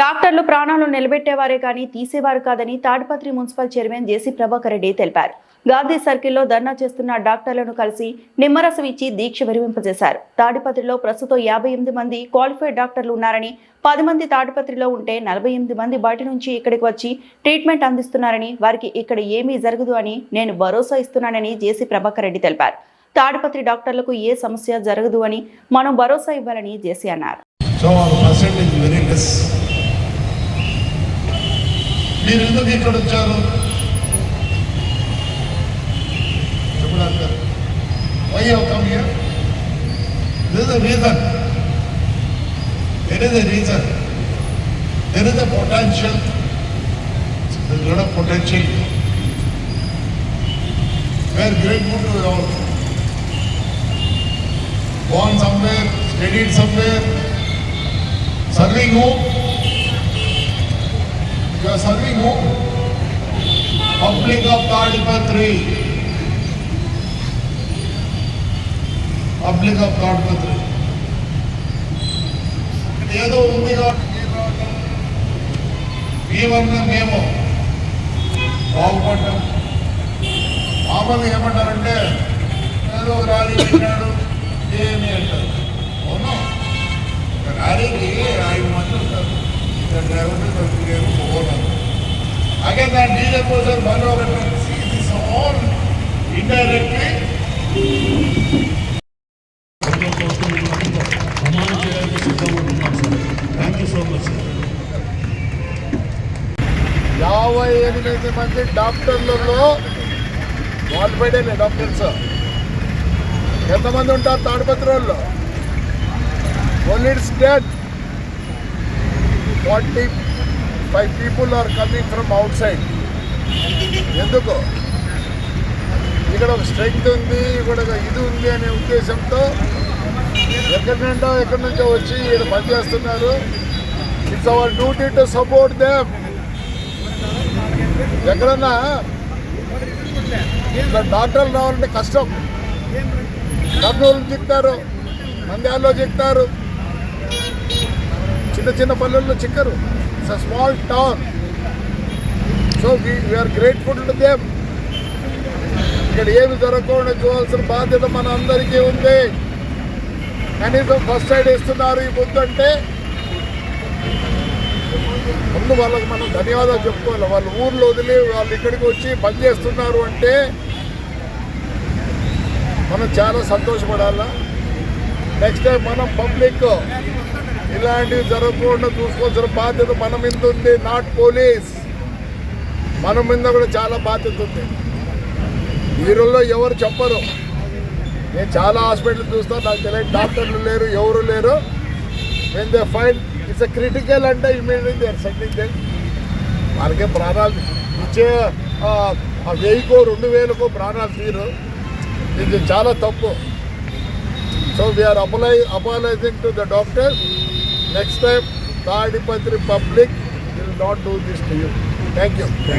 డాక్టర్లు ప్రాణాలు నిలబెట్టేవారే కానీ తీసేవారు కాదని Tadipatri municipal chairman JC Prabhakar Reddy తెలిపారు. గాంధీ సర్కిల్లో ధర్నా చేస్తున్న డాక్టర్లను కలిసి నిమ్మరసం ఇచ్చి దీక్ష విరమింపజేశారు. తాడిపత్రిలో ప్రస్తుతం యాభై ఎనిమిది మంది క్వాలిఫైడ్ డాక్టర్లు ఉన్నారని పది మంది తాడిపత్రిలో ఉంటే నలభై ఎనిమిది మంది బయట నుంచి ఇక్కడికి వచ్చి ట్రీట్మెంట్ అందిస్తున్నారని వారికి ఇక్కడ ఏమీ జరగదు అని నేను భరోసా ఇస్తున్నానని జేసీ ప్రభాకర్ రెడ్డి తెలిపారు. తాడిపత్రి డాక్టర్లకు ఏ సమస్య జరగదు అని మనం భరోసా ఇవ్వాలని జేసీ అన్నారు. మీరు ఎందుకు ఇక్కడ వచ్చారు చెప్పడానికి why have come here this the reason there is a reason there is a potential there is a lot of potential we are grateful to you all gone somewhere studied somewhere Serving whom? You are serving whom? Public of Tadipatri. Public of Tadipatri. ఏదో ఉంది కాబట్టి మేమన్నా మేము బాగుపడ్డాం. మామూలు ఏమంటారంటే ఏదో rally పెట్టాడు ఏమి అంటారు. అవును? ర్యాలీకి ఐదు మంది ఉంటారు ఇక్కడ డ్రైవర్లు తప్పిదేమో పోగొట్టారు అలాగే దాని డీజే కోసం మళ్ళీ ఒకటి ఇండైరెక్ట్లీ సో మచ్ యాభై ఎనిమిది మంది డాక్టర్లలో క్వాలిఫైడ్ డాక్టర్స్. ఎంతమంది ఉంటారు తాడిపత్రి వాళ్ళు only state forty five people are coming from outside ఎందుకు? ఇక్కడ ఒక స్ట్రెంగ్త్ ఉంది ఇక్కడ ఒక ఇది ఉంది అనే ఉద్దేశంతో ఎక్కడి నుండో ఎక్కడి నుంచో వచ్చి ఇక్కడ పనిచేస్తున్నారు. It's our duty to support them ఎక్కడన్నా ఇక్కడ డాక్టర్లు రావాలంటే కష్టం. కర్నూలు చిక్తారు మంద్యాల్లో చిక్తారు చిన్న చిన్న పల్లెల్లో చిక్కరు. It's a small town so we are grateful to them ఇక్కడ ఏమి జరగకుండా చూడాల్సిన బాధ్యత మన అందరికీ ఉంది. కనీసం ఫస్ట్ ఎయిడ్ ఇస్తున్నారు ఈ బుద్ధి అంటే. ముందు వాళ్ళకి మనం ధన్యవాదాలు చెప్పుకోవాలి. వాళ్ళు ఊర్లో వదిలి వాళ్ళు ఇక్కడికి వచ్చి పని చేస్తున్నారు అంటే మనం చాలా సంతోషపడాలా? నెక్స్ట్ టైం మనం పబ్లిక్ ఇలాంటివి జరగకుండా చూసుకోవాల్సిన బాధ్యత మన మీద ఉంది నాట్ పోలీస్ మన మీద కూడా చాలా బాధ్యత ఉంది. వీరుల్లో ఎవరు చెప్పరు. నేను చాలా హాస్పిటల్ చూస్తాను నాకు తెలియదు డాక్టర్లు లేరు ఎవరు లేరు. When they find it's critical అంటే ఇమీడియట్ దే ఆర్ వాళ్ళకే ప్రాణాలు ఇచ్చే ఆ, వెయ్యికో రెండు వేలకో ప్రాణాలు తీరు. ఇది చాలా తప్పు. So we are అపలై apologising to the Next time, the Adipatri public will not do this to you. Thank you. Thank you.